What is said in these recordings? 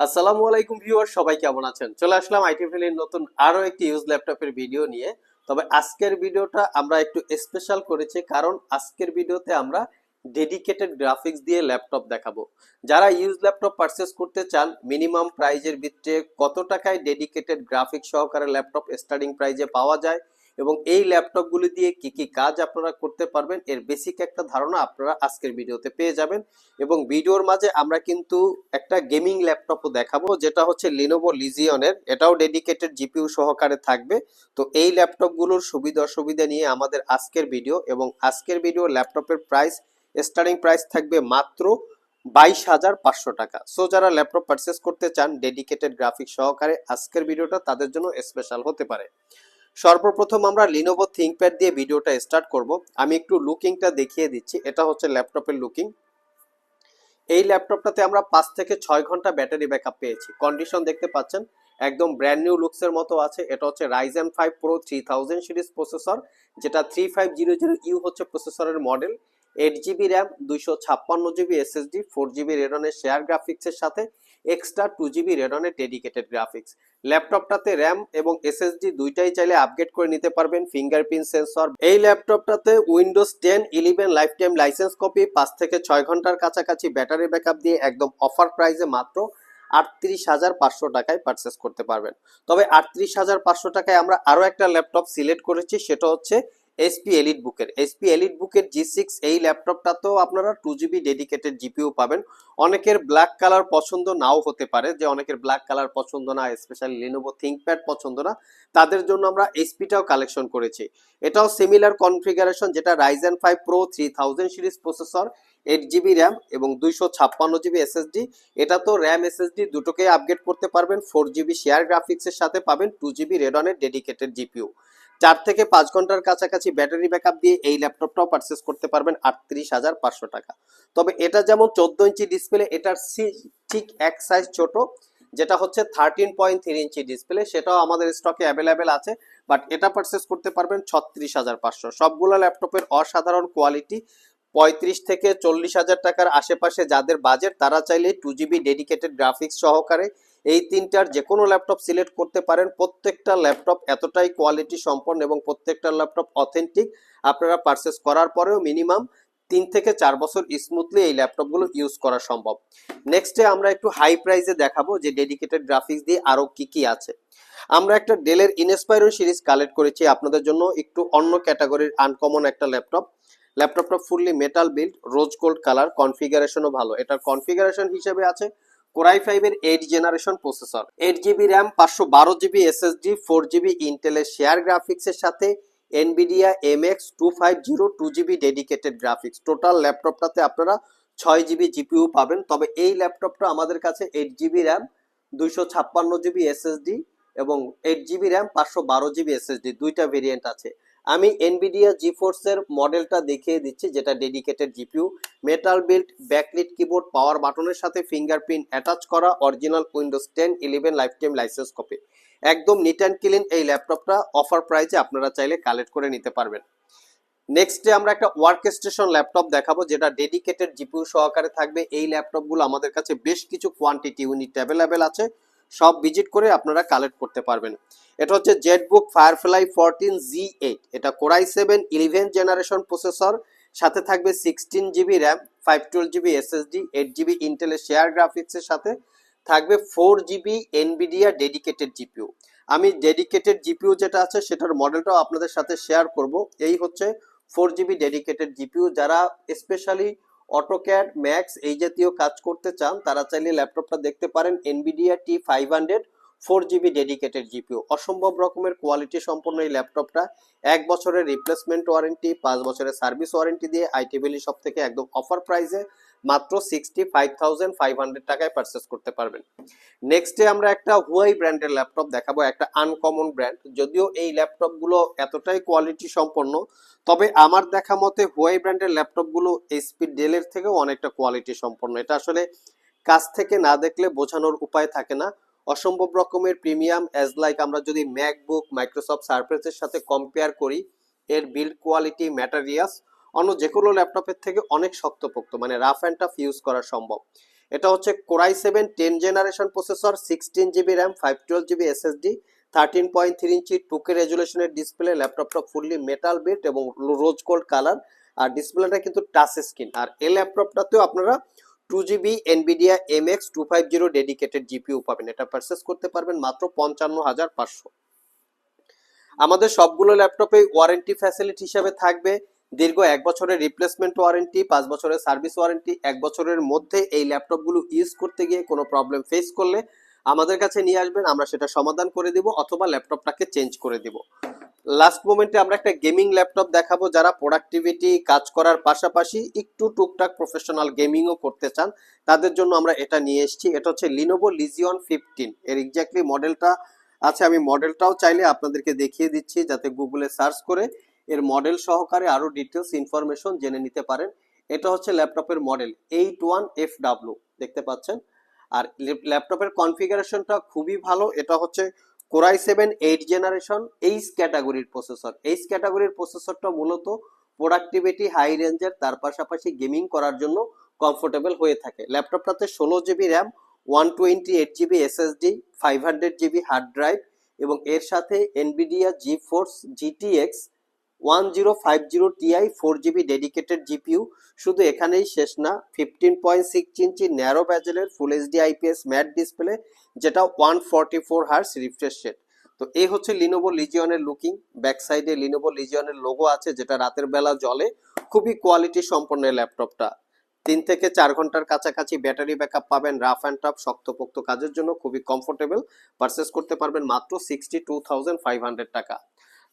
আসসালামু আলাইকুম ভিউয়ার সবাই কেমন আছেন? চলে আসলাম আইটি ভ্যালির নতুন আরও একটি ইউজ ল্যাপটপের ভিডিও নিয়ে। তবে আজকের ভিডিওটা আমরা একটু স্পেশাল করেছি, কারণ আজকের ভিডিওতে আমরা ডেডিকেটেড গ্রাফিক্স দিয়ে ল্যাপটপ দেখাবো। যারা ইউজ ল্যাপটপ পারচেস করতে চান মিনিমাম প্রাইজের ভিত্তিতে কত টাকায় ডেডিকেটেড গ্রাফিক্স সহকারে ল্যাপটপ স্টার্টিং প্রাইজে পাওয়া যায় এবং এই ল্যাপটপগুলি দিয়ে কি কি কাজ আপনারা করতে পারবেন, এর বেসিক একটা ধারণা আপনারা আজকের ভিডিওতে পেয়ে যাবেন। এবং ভিডিওর মাঝে আমরা কিন্তু একটা গেমিং ল্যাপটপও দেখাবো, যেটা হচ্ছে লিনোভো লিজিয়নের এটাও ডেডিকেটেড জিপিইউ সহকারে থাকবে। তো এই ল্যাপটপগুলোর সুবিধা অসুবিধা নিয়ে আমাদের আজকের ভিডিও এবং আজকের ভিডিও ল্যাপটপের প্রাইস স্টার্টিং প্রাইস থাকবে মাত্র বাইশ হাজার পাঁচশো টাকা। সো যারা ল্যাপটপ পারচেস করতে চান ডেডিকেটেড গ্রাফিক্স সহকারে আজকের ভিডিওটা তাদের জন্য স্পেশাল হতে পারে। সর্বপ্রথম আমরা লিনোভো থিঙ্কপ্যাড দিয়ে ভিডিওটা স্টার্ট করব। আমি একটু লুকিংটা দেখিয়ে দিচ্ছি। এটা হচ্ছে ল্যাপটপের লুকিং এই ল্যাপটপটাতে আমরা পাঁচ থেকে ছয় ঘণ্টা ব্যাটারি ব্যাকআপ পেয়েছি। কন্ডিশন দেখতে পাচ্ছেন, একদম ব্র্যান্ড নিউ লুকসের মতো আছে। এটা হচ্ছে Ryzen five pro three thousand series processor যেটা three five zero zero U হচ্ছে প্রসেসরের মডেল এইট জিবি র্যাম দুইশো ছাপ্পান্ন জিবি এসএসডি ফোর জিবি রেডনের শেয়ার গ্রাফিক্সের সাথে। এক্সট্রা টু জিবি রেডনের ডেডিকেটেড গ্রাফিক্স ল্যাপটপটাতে র্যাম এবং এসএসডি দুইটাই চাইলে আপগ্রেড করে নিতে পারবেন ফিঙ্গারপ্রিন্ট সেন্সর এই ল্যাপটপটাতে Windows ten eleven lifetime licence copy পাঁচ থেকে ছয় ঘণ্টার কাছাকাছি ব্যাটারি ব্যাকআপ দিয়ে একদম অফার প্রাইসে মাত্র আটত্রিশ হাজার পাঁচশো টাকায় পারচেস করতে পারবেন। তবে আটত্রিশ হাজার পাঁচশো টাকায় আমরা আরও একটা ল্যাপটপ সিলেক্ট করেছি, সেটা হচ্ছে এসপি এলিট বুকের এসপি এলিট বুকের জি সিক্স এই ল্যাপটপটাতেও আপনারা টু জিবি ডেডিকেটেড জিপিও পাবেন। অনেকের ব্ল্যাক কালার পছন্দ নাও হতে পারে, যে অনেকের ব্ল্যাক কালার পছন্দ না স্পেশালি লিনোভো থিঙ্কপ্যাড পছন্দ না, তাদের জন্য আমরা এসপিটাও কালেকশন করেছি। এটাও সিমিলার কনফিগারেশন যেটা Ryzen five pro three thousand series processor eight GB RAM এবং দুইশো ছাপ্পান্ন জিবি এসএসডি এটা তো র্যাম এসএসডি দুটোকেই আপগ্রেড করতে পারবেন। ফোর জিবি শেয়ার গ্রাফিক্সের সাথে পাবেন টু জিবি রেডনের ডেডিকেটেড জিপিও চার থেকে পাঁচ ঘণ্টার কাছাকাছি ব্যাটারি ব্যাকআপ দিয়ে এই ল্যাপটপটাও পারচেস করতে পারবেন আটত্রিশ হাজার পাঁচশো টাকা। তবে এটা যেমন চোদ্দ ইঞ্চি ডিসপ্লে এটার ঠিক এক সাইজ ছোট, যেটা হচ্ছে thirteen point three inch display সেটাও আমাদের স্টকে অ্যাভেলেবেল আছে। বাট এটা পারচেস করতে পারবেন ছত্রিশ হাজার পাঁচশো। সবগুলো ল্যাপটপের অসাধারণ কোয়ালিটি পঁয়ত্রিশ থেকে চল্লিশ হাজার টাকার আশেপাশে যাদের বাজেট তারা চাইলে টু জিবি ডেডিকেটেড গ্রাফিক্স সহকারে এই তিনটার যে কোনো ল্যাপটপ সিলেক্ট করতে পারেন। প্রত্যেকটা ল্যাপটপ এতটাই কোয়ালিটি সম্পন্ন এবং প্রত্যেকটা ল্যাপটপ অথেন্টিক আপনারা পারচেস করার পরেও মিনিমাম তিন থেকে চার বছর স্মুথলি এই ল্যাপটপগুলো ইউজ করা সম্ভব। নেক্সটে আমরা একটু হাই প্রাইসে দেখাবো যে ডেডিকেটেড গ্রাফিক্স দিয়ে আরও কি কি আছে। আমরা একটা ডেলের ইনস্পাইরো সিরিজ কালেক্ট করেছি। আপনাদের জন্য একটু অন্য ক্যাটাগরির আনকমন একটা ল্যাপটপ ল্যাপটপটা fully metal build rose gold colour কনফিগারেশনও ভালো। এটার কনফিগারেশন হিসেবে আছে কোরাই ফাইভের eight generation processor eight GB RAM পাঁচশো বারো জিবি এসএসডি ফোর জিবি ইন্টেলের শেয়ার গ্রাফিক্সের সাথে Nvidia M X two five zero two GB dedicated graphics total ল্যাপটপটাতে আপনারা ছয় জিবি জিপিইউ পাবেন। তবে এই ল্যাপটপটা আমাদের কাছে এইট জিবি র্যাম দুইশো ছাপ্পান্ন জিবি এসএসডি এবং এইট জিবি র্যাম পাঁচশো বারো জিবি এসএসডি দুইটা ভেরিয়েন্ট আছে। আমি এনবিডিয়া জি ফোর্সের মডেলটা দেখিয়ে দিচ্ছি, যেটা dedicated GPU metal build backlit keyboard power বাটনের সাথে ফিঙ্গারপ্রিন্ট অ্যাটাচ করা original Windows ten eleven lifetime licence copy একদম নিট অ্যান্ড ক্লিন এই ল্যাপটপটা অফার প্রাইসে আপনারা চাইলে কালেক্ট করে নিতে পারবেন। নেক্সটে আমরা একটা ওয়ার্ক স্টেশন ল্যাপটপ দেখাবো, যেটা ডেডিকেটেড জিপিইউ সহকারে থাকবে। এই ল্যাপটপগুলো আমাদের কাছে বেশ কিছু কোয়ান্টিটি ইউনিট অ্যাভেলেবেল আছে। সব ভিজিট করে আপনারা কালেক্ট করতে পারবেন। এটা হচ্ছে ZBook Firefly fourteen G eight এটা Core i seven eleven generation processor সাথে থাকবে sixteen GB RAM five twelve GB SSD eight GB ইন্টেলের শেয়ার গ্রাফিক্সের সাথে থাকবে four GB Nvidia dedicated GPU আমি ডেডিকেটেড জিপিইউ যেটা আছে সেটার মডেলটাও আপনাদের সাথে শেয়ার করব। এই হচ্ছে ফোর জিবি ডেডিকেটেড জিপিইউ যারা স্পেশালি অটোক্যাড ম্যাক্স এই জাতীয় কাজ করতে চান, তারা চাইলে ল্যাপটপটা দেখতে পারেন Nvidia T five hundred four GB dedicated GPU. অসম্ভব রকমের কোয়ালিটি সম্পন্ন এই ল্যাপটপটা এক বছরের রিপ্লেসমেন্ট ওয়ারেন্টি পাঁচ বছরের সার্ভিস ওয়ারেন্টি দিয়ে আইটিবিলি সব থেকে একদম অফার প্রাইসে মাত্র sixty five thousand five hundred টাকায় পারচেস করতে পারবেন। নেক্সটে আমরা একটা হুয়াই ব্র্যান্ডের ল্যাপটপ দেখাবো, একটা আনকমন ব্র্যান্ড যদিও এই ল্যাপটপগুলো এতটাই কোয়ালিটি সম্পন্ন, তবে আমার দেখা মতে হুয়াই ব্র্যান্ডের ল্যাপটপগুলো এইচপি ডেলের থেকেও অনেকটা কোয়ালিটি সম্পন্ন। এটা আসলে কাছ থেকে না দেখলে বোঝানোর উপায় থাকে না। অসম্ভব রকমের প্রিমিয়াম অ্যাজ লাইক আমরা যদি ম্যাকবুক, মাইক্রোসফট সার্ফেসের সাথে কম্পেয়ার করি, এর বিল্ড কোয়ালিটি ম্যাটারিয়াস অন্য যে কোনো ল্যাপটপের থেকে অনেক শক্তপোক্ত মানে রাফ অ্যান্ড টাফ ইউজ করা সম্ভব। এটা হচ্ছে Core i seven ten generation processor sixteen GB RAM five twelve GB SSD thirteen point three inch two K রেজুলেশনের display ল্যাপটপটা ফুললি মেটাল বিট এবং রোজ গোল্ড কালার আর ডিসপ্লেটা কিন্তু টাচ স্ক্রিন আর এই ল্যাপটপটাতেও আপনারা two GB Nvidia M X two five zero dedicated GPU পাবেন। এটা purchase করতে পারবেন মাত্র পঞ্চান্ন হাজার পাঁচশো। আমাদের সবগুলো ল্যাপটপে ওয়ারেন্টি ফ্যাসিলিটি হিসাবে থাকবে। দীর্ঘ এক বছরের রিপ্লেসমেন্ট ওয়ারেন্টি পাঁচ বছরের সার্ভিস ওয়ারেন্টি এক বছরের মধ্যে এই ল্যাপটপগুলো ইউজ করতে গিয়ে কোনো প্রবলেম ফেস করলে আমাদের কাছে নিয়ে আসবেন, আমরা সেটা সমাধান করে দিব অথবা ল্যাপটপটাকে চেঞ্জ করে দিব। লাস্ট মোমেন্টে আমরা একটা গেমিং ল্যাপটপ দেখাবো যারা প্রোডাক্টিভিটি কাজ করার পাশাপাশি একটু টুকটাক প্রফেশনাল গেমিংও করতে চান, তাদের জন্য আমরা এটা নিয়ে এসেছি। এটা হচ্ছে লিনোভো লিজিয়ন ফিফটিন এর এক্স্যাক্টলি মডেলটা আছে। আমি মডেলটাও চাইলে আপনাদেরকে দেখিয়ে দিচ্ছি যাতে গুগলে সার্চ করে। এর মডেল সহকারে আরও ডিটেলস ইনফরমেশন জেনে নিতে পারেন। এটা হচ্ছে ল্যাপটপের model eight one F W দেখতে পাচ্ছেন? আর ল্যাপটপের কনফিগারেশনটা খুবই ভালো। এটা হচ্ছে core i seven eight generation H ক্যাটাগরির প্রসেসর। এইচ ক্যাটাগরির প্রসেসরটা মূলত প্রোডাক্টিভিটি, হাই রেঞ্জের, তার পাশাপাশি গেমিং করার জন্য কমফোর্টেবল হয়ে থাকে। ল্যাপটপটাতে ষোলো GB RAM, one twenty eight GB SSD, five hundred GB hard drive এবং এর সাথে Nvidia GeForce GTX one zero five zero Ti four GB dedicated GPU শুধু এখানেই শেষ না fifteen point six inch narrow ব্যাজেলের full HD matte display যেটা one forty four hertz refresh rate তো এই হচ্ছে লিনোভো লিজিয়নের লুকিং ব্যাক সাইডে লিনোভো লিজিয়নের লোগো আছে, যেটা রাতের বেলা জ্বলে, খুবই কোয়ালিটি সম্পন্ন ল্যাপটপটা তিন থেকে চার ঘণ্টার কাছাকাছি ব্যাটারি ব্যাকআপ পাবেন রাফ অ্যান্ড টাফ শক্তপোক্ত কাজের জন্য খুবই কমফোর্টেবল পারচেস করতে পারবেন মাত্র sixty two thousand five hundred টাকা।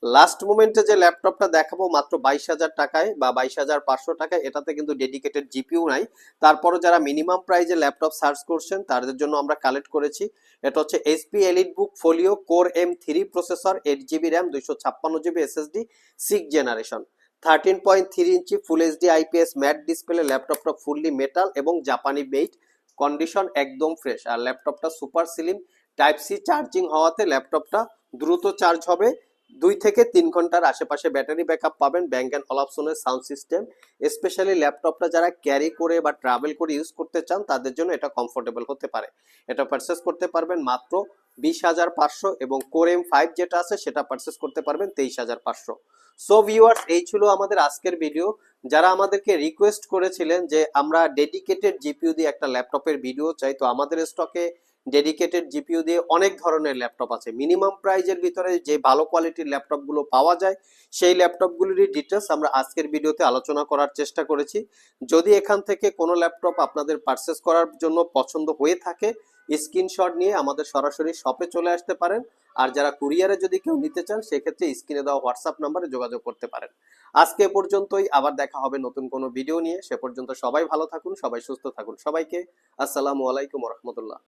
লাস্ট মোমেন্টে যে ল্যাপটপটা দেখাবো মাত্র বাইশ হাজার টাকায় বা বাইশ হাজার পাঁচশো টাকায়, এটাতে কিন্তু ডেডিকেটেড জিপিউ নাই। তারপরও যারা মিনিমাম প্রাইজে ল্যাপটপ সার্চ করছেন, তাদের জন্য আমরা কালেক্ট করেছি। এটা হচ্ছে HP EliteBook Folio core M three processor eight GB RAM দুইশো ছাপ্পান্ন GB SSD six generation thirteen point three inch full HD IPS matte display ল্যাপটপটা ফুললি মেটাল এবং জাপানি বেইট কন্ডিশন একদম ফ্রেশ আর ল্যাপটপটা super slim type C charging হওয়াতে ল্যাপটপটা দ্রুত চার্জ হবে। দুই থেকে তিন ঘণ্টার আশেপাশে ব্যাটারি ব্যাকআপ পাবেন ব্যাঙ্ক অ্যান্ড অলাপসনের সাউন্ড সিস্টেম। স্পেশালি ল্যাপটপটা যারা ক্যারি করে বা ট্রাভেল করে ইউজ করতে চান, তাদের জন্য এটা কমফোর্টেবল হতে পারে। এটা পারচেস করতে পারবেন মাত্র বিশ হাজার পাঁচশো এবং কোর এম ফাইভ যেটা আছে, সেটা পারচেস করতে পারবেন তেইশ হাজার পাঁচশো। সো ভিউয়ার্স এই ছিল আমাদের আজকের ভিডিও যারা আমাদেরকে রিকোয়েস্ট করেছিলেন যে আমরা ডেডিকেটেড জিপিইউ দিয়ে একটা ল্যাপটপের ভিডিও চাই, তো আমাদের স্টকে ডেডিকেটেড জিপিইউ দিয়ে অনেক ধরনের ল্যাপটপ আছে। মিনিমাম প্রাইজের ভিতরে যে ভালো কোয়ালিটির ল্যাপটপগুলো পাওয়া যায়, সেই ল্যাপটপগুলিরই ডিটেলস আমরা আজকের ভিডিওতে আলোচনা করার চেষ্টা করেছি। যদি এখান থেকে কোনো ল্যাপটপ আপনাদের পারচেস করার জন্য পছন্দ হয়ে থাকে স্ক্রিনশট নিয়ে আমাদের সরাসরি শপে চলে আসতে পারেন। আর যারা কুরিয়ারে যদি কেউ নিতে চান, সেক্ষেত্রে স্ক্রিনে দেওয়া হোয়াটসঅ্যাপ নাম্বারে যোগাযোগ করতে পারেন। আজকে পর্যন্তই, আবার দেখা হবে নতুন কোনো ভিডিও নিয়ে। সে পর্যন্ত সবাই ভালো থাকুন, সবাই সুস্থ থাকুন। সবাইকে আসসালামু আলাইকুম রহমতুল্লাহ।